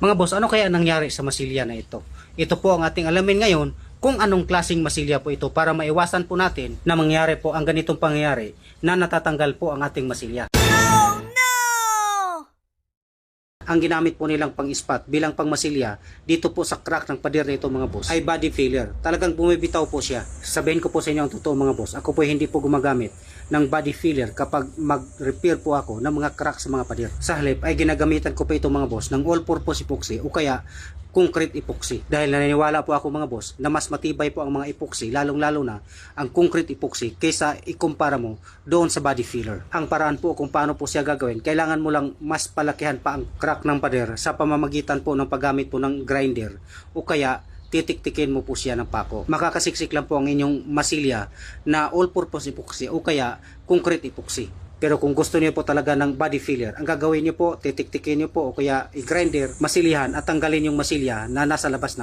Mga boss, ano kaya nangyari sa masilya na ito? Ito po ang ating alamin ngayon kung anong klasing masilya po ito para maiwasan po natin na mangyari po ang ganitong pangyayari na natatanggal po ang ating masilya. Ang ginamit po nilang pang-spot bilang pangmasilya dito po sa crack ng pader nito mga boss ay body failure. Talagang bumibitaw po siya. Sabihin ko po sa inyo ang totoo mga boss. Ako po hindi po gumagamit ng body failure kapag mag-repair po ako ng mga crack sa mga pader. Sa halip ay ginagamitan ko pa ito mga boss ng all-purpose epoxy o kaya concrete epoxy. Dahil naniniwala po ako mga boss na mas matibay po ang mga epoxy lalong-lalo na ang concrete epoxy kaysa ikumpara mo doon sa body filler. Ang paraan po kung paano po siya gagawin, kailangan mo lang mas palakihan pa ang crack ng pader sa pamamagitan po ng paggamit po ng grinder o kaya titiktikin mo po siya ng pako. Makakasiksik lang po ang inyong masilya na all-purpose epoxy o kaya concrete epoxy. Pero kung gusto niyo po talaga ng body filler, ang gagawin niyo po, titiktikin niyo po o kaya i-grinder, masilihan at tanggalin yung masilya na nasa labas ng